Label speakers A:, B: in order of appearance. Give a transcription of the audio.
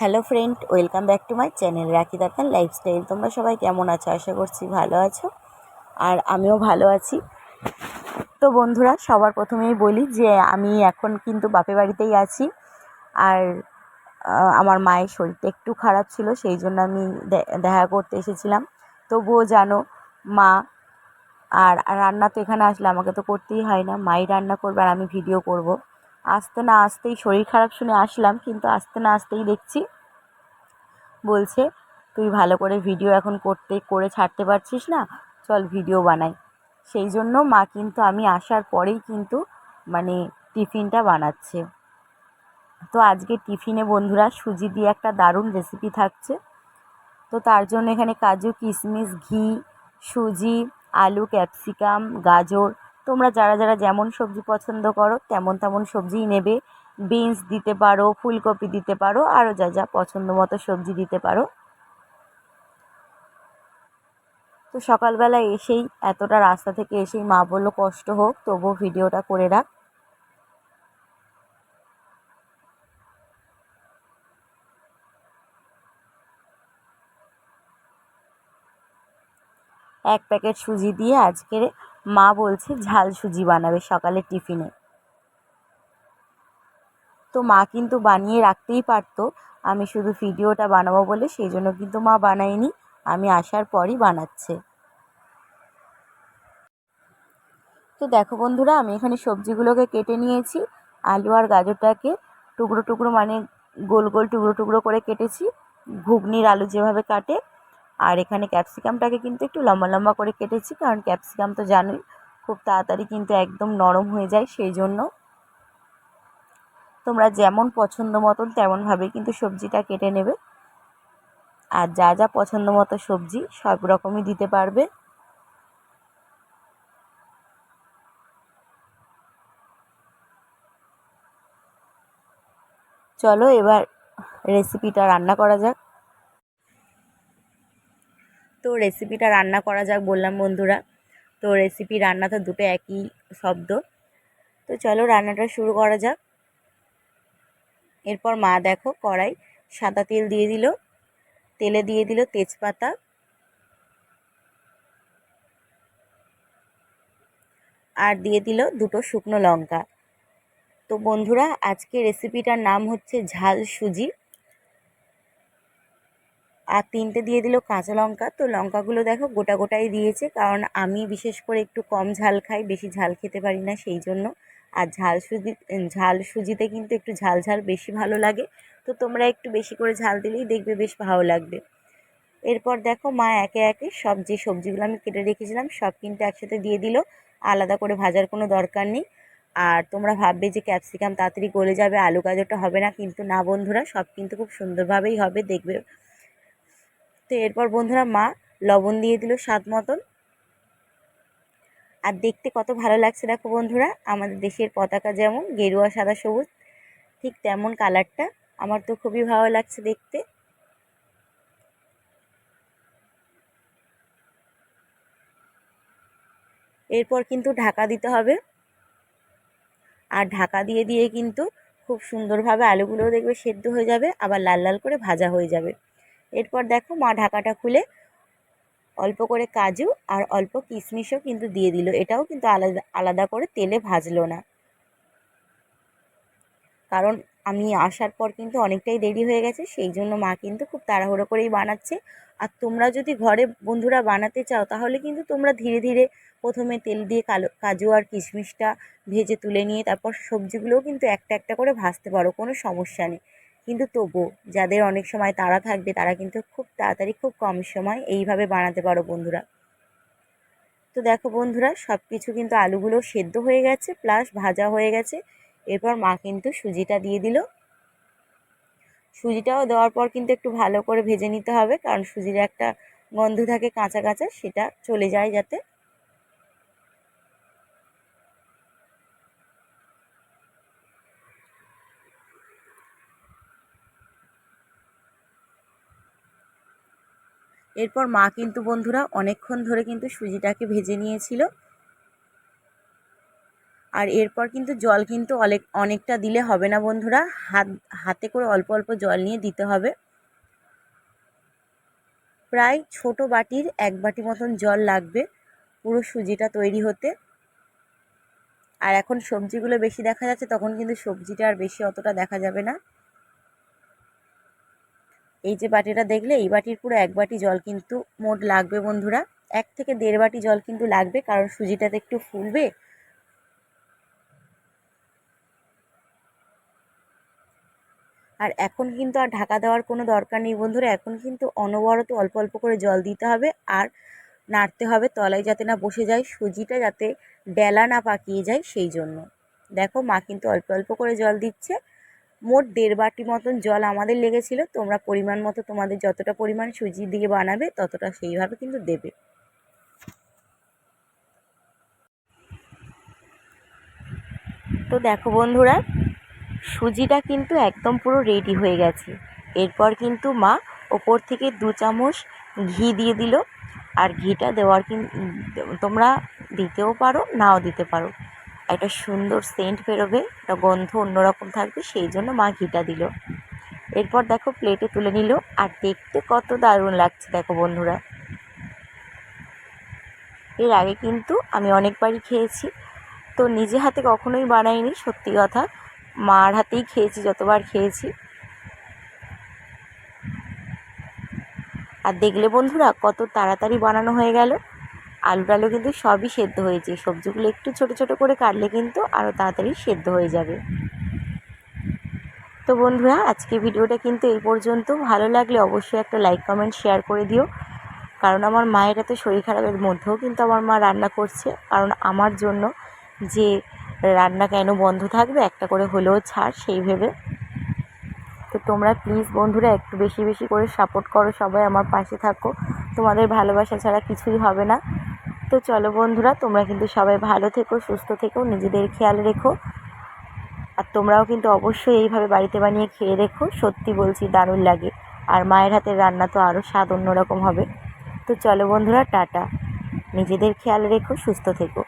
A: Hello friend welcome back to my channel Rakhi দাতান lifestyle তোমরা সবাই কেমন আছো? আশা করছি ভালো আছো। আর আমিও ভালো আছি। তো বন্ধুরা, সবার প্রথমেই বলি যে, আমি এখন কিন্তু বাপের বাড়িতেই আছি। আর আমার মায়ের শরীরটা একটু খারাপ ছিল, সেই জন্য আমি দেখা করতে এসেছিলাম। তবুও জানো, মা আর রান্না তো এখানে আসলে আমাকে তো করতেই হয় না। মাই রান্না করবে আর আমি ভিডিও করব। আসতে না আসতেই শরীর খারাপ শুনে আসলাম, কিন্তু আসতে না আসতেই দেখছি। বলছে, তুই ভালো করে ভিডিও এখন করতে, করে ছাড়তে পারছিস না? চল ভিডিও বানাই। সেই জন্য মা কিন্তু আমি আসার পরেই কিন্তু মানে টিফিনটা বানাচ্ছে। তো আজকে টিফিনে বন্ধুরা সুজি দিয়ে একটা দারুণ রেসিপি থাকছে। তো তার জন্য এখানে কাজু, কিশমিশ, ঘি, সুজি, আলু, ক্যাপসিকাম, গাজর তোমরা যারা যারা যেমন সবজি পছন্দ করো, তেমন তেমন সবজিই নেবে। বিনস দিতে পারো, ফুলকপি দিতে পারো আরও যা যা পছন্দ মতো সবজি দিতে পারো। তো সকালবেলা এসেই, এতটা রাস্তা থেকে এসেই মা বলল, কষ্ট হোক, তবুও ভিডিওটা করে রাখ। এক প্যাকেট সুজি দিয়ে আজকের মা বলছে, ঝাল সুজি বানাবে সকালে টিফিনে। তো মা কিন্তু বানিয়ে রাখতেই পারতো, আমি শুধু ভিডিওটা বানাবো বলে, সেই জন্য কিন্তু মা বানায়নি, আমি আসার পরই বানাচ্ছে। তো দেখো বন্ধুরা, আমি এখানে সবজিগুলোকে কেটে নিয়েছি, আলু আর গাজরটাকে টুকরো টুকরো মানে গোল গোল টুকরো টুকরো করে কেটেছি। ঘুগনির আলু যেভাবে কাটে আর এখানে ক্যাপসিকামটাকে কিন্তু একটু লম্বা লম্বা করে কেটেছি, কারণ ক্যাপসিকাম তো জানোই খুব তাড়াতাড়ি কিন্তু একদম নরম হয়ে যায়, সেই জন্য। তোমরা যেমন পছন্দ মতন তেমনভাবে কিন্তু সবজিটা কেটে নেবে। আর যা যা পছন্দ মতো সবজি সব রকমই দিতে পারবে। চলো এবার রেসিপিটা রান্না করা যাক। তো রেসিপিটা রান্না করা যাক বললাম বন্ধুরা। তো রেসিপি রান্না তো দুটো একই শব্দ। তো চলো রান্নাটা শুরু করা যাক। এরপর মা দেখো কড়াই সাদা তেল দিয়ে দিল। তেলে দিয়ে দিল তেজপাতা। আর দিয়ে দিল দুটো শুকনো লঙ্কা। তো বন্ধুরা, আজকে রেসিপিটার নাম হচ্ছে ঝাল সুজি। আর তিনটে দিয়ে দিল কাঁচা লঙ্কা। তো লঙ্কাগুলো দেখো গোটা গোটাই দিয়েছে, কারণ আমি বিশেষ করে একটু কম ঝাল খাই, বেশি ঝাল খেতে পারি না সেই জন্য। আর ঝাল সুজি, ঝাল সুজিতে কিন্তু একটু ঝাল ঝাল বেশি ভালো লাগে। তো তোমরা একটু বেশি করে ঝাল দিলেই দেখবে বেশ ভালো লাগবে। এরপর দেখো মা একে একে সব যে সবজিগুলো আমি কেটে রেখেছিলাম, সব কিন্তু একসাথে দিয়ে দিল। আলাদা করে ভাজার কোনো দরকার নেই। আর তোমরা ভাববে যে ক্যাপসিকাম তাড়াতাড়ি গলে যাবে, আলু গাজরটা হবে না, কিন্তু না বন্ধুরা, সব কিন্তু খুব সুন্দরভাবেই হবে, দেখবে তো এরপর বন্ধুরা মা লবণ দিয়ে দিল স্বাদ মতন। আর দেখতে কত ভালো লাগছে দেখো বন্ধুরা, আমাদের দেশের পতাকা যেমন, গেরুয়া, সাদা, সবুজ, ঠিক তেমন কালারটা। আমার তো খুবই ভালো লাগছে দেখতে। এরপর কিন্তু ঢাকা দিতে হবে। আর ঢাকা দিয়ে দিয়ে কিন্তু খুব সুন্দরভাবে আলুগুলোও দেখবে সেদ্ধ হয়ে যাবে, আবার লাল লাল করে ভাজা হয়ে যাবে। এরপর দেখো মা ঢাকাটা খুলে অল্প করে কাজু আর অল্প কিশমিশও কিন্তু দিয়ে দিল। এটাও কিন্তু আলাদা আলাদা করে তেলে ভাজলো না। কারণ আমি আসার পর কিন্তু অনেকটাই দেরি হয়ে গেছে, সেই জন্য মা কিন্তু খুব তাড়াহুড়ো করেই বানাচ্ছে। আর তোমরা যদি ঘরে বন্ধুরা বানাতে চাও, তাহলে কিন্তু তোমরা ধীরে ধীরে প্রথমে তেল দিয়ে কালো, কাজু আর কিশমিশটা ভেজে তুলে নিয়ে তারপর সবজিগুলোও কিন্তু একটা একটা করে ভাজতে পারো, কোনো সমস্যা নেই। কিন্তু তবু যাদের অনেক সময় তারা থাকবে, তারা কিন্তু খুব তাড়াতাড়ি খুব কম সময় এইভাবে বানাতে পারো বন্ধুরা। তো দেখো বন্ধুরা সব কিছু কিন্তু আলুগুলো সেদ্ধ হয়ে গেছে প্লাস ভাজা হয়ে গেছে। এরপর মা কিন্তু সুজিটা দিয়ে দিল। সুজিটাও দেওয়ার পর কিন্তু একটু ভালো করে ভেজে নিতে হবে, কারণ সুজির একটা গন্ধ থাকে কাঁচা কাঁচা, সেটা চলে যায় যাতে। এরপর মা কিন্তু বন্ধুরা অনেকক্ষণ ধরে কিন্তু সুজিটাকে ভেজে নিয়েছিল। আর এরপর কিন্তু জল কিন্তু অনেক অনেকটা দিলে হবে না বন্ধুরা। হাত হাতে করে অল্প অল্প জল নিয়ে দিতে হবে। প্রায় ছোট বাটির এক বাটি মতন জল লাগবে পুরো সুজিটা তৈরি হতে। আর এখন সবজিগুলো বেশি দেখা যাচ্ছে, তখন কিন্তু সবজিটা আর বেশি অতটা দেখা যাবে না। এই যে বাটিটা দেখলে, এই বাটির পুরো এক বাটি জল কিন্তু মোট লাগবে বন্ধুরা। এক থেকে দেড় বাটি জল কিন্তু লাগবে, কারণ সুজিটাতে একটু ফুলবে। আর এখন কিন্তু আর ঢাকা দেওয়ার কোনো দরকার নেই বন্ধুরা। এখন কিন্তু অনবরত অল্প অল্প করে জল দিতে হবে আর নাড়তে হবে তলায় যাতে না বসে যায়, সুজিটা যাতে ডেলা না পাকিয়ে যায় সেই জন্য। দেখো মা কিন্তু অল্প অল্প করে জল দিচ্ছে। মোট দেড় বাটি মতন জল আমাদের লেগেছিল। তোমরা পরিমাণ মতো তোমাদের যতটা পরিমাণ সুজি দিয়ে বানাবে, ততটা সেইভাবে কিন্তু দেবে। তো দেখো বন্ধুরা, সুজিটা কিন্তু একদম পুরো রেডি হয়ে গেছে। এরপর কিন্তু মা ওপর থেকে দু চামচ ঘি দিয়ে দিল। আর ঘিটা দেওয়ার কিন্তু তোমরা দিতেও পারো, নাও দিতে পারো। একটা সুন্দর সেন্ট বেরোবে, একটা গন্ধ অন্যরকম থাকবে, সেই জন্য মা ঘিটা দিল। এরপর দেখো প্লেটে তুলে নিল, আর দেখতে কত দারুণ লাগছে দেখো বন্ধুরা। এর আগে কিন্তু আমি অনেকবারই খেয়েছি, তো নিজে হাতে কখনোই বানাইনি, সত্যি কথা। মার হাতেই খেয়েছি, যতবার খেয়েছি। আর দেখলে বন্ধুরা কত তাড়াতাড়ি বানানো হয়ে গেল। আলু টালু কিন্তু সবই সেদ্ধ হয়েছে সবজিগুলো একটু ছোট ছোট করে কাটলে কিন্তু আরও তাড়াতাড়ি সেদ্ধ হয়ে যাবে। তো বন্ধুরা, আজকে ভিডিওটা কিন্তু এই পর্যন্ত। ভালো লাগলে অবশ্যই একটা লাইক কমেন্ট শেয়ার করে দিও। কারণ আমার মায়ের এত শরীর খারাপের মধ্যেও কিন্তু আমার মা রান্না করছে। কারণ আমার জন্য যে রান্না কেন বন্ধ থাকবে, একটা করে হলেও ছাড়, সেই ভেবে। তো তোমরা প্লিজ বন্ধুরা, একটু বেশি বেশি করে সাপোর্ট করো সবাই আমার পাশে থাকো। তোমাদের ভালোবাসা ছাড়া কিছুই হবে না। তো চলো বন্ধুরা, তোমরা কিন্তু সবাই ভালো থেকো, সুস্থ থেকো, নিজেদের খেয়াল রেখো। আর তোমরাও কিন্তু অবশ্যই এইভাবে বাড়িতে বানিয়ে খেয়ে রেখো, সত্যি বলছি দারুণ লাগে। আর মায়ের হাতের রান্না তো আরও স্বাদ অন্যরকম হবে। তো চলো বন্ধুরা, টাটা। নিজেদের খেয়াল রেখো, সুস্থ থেকো।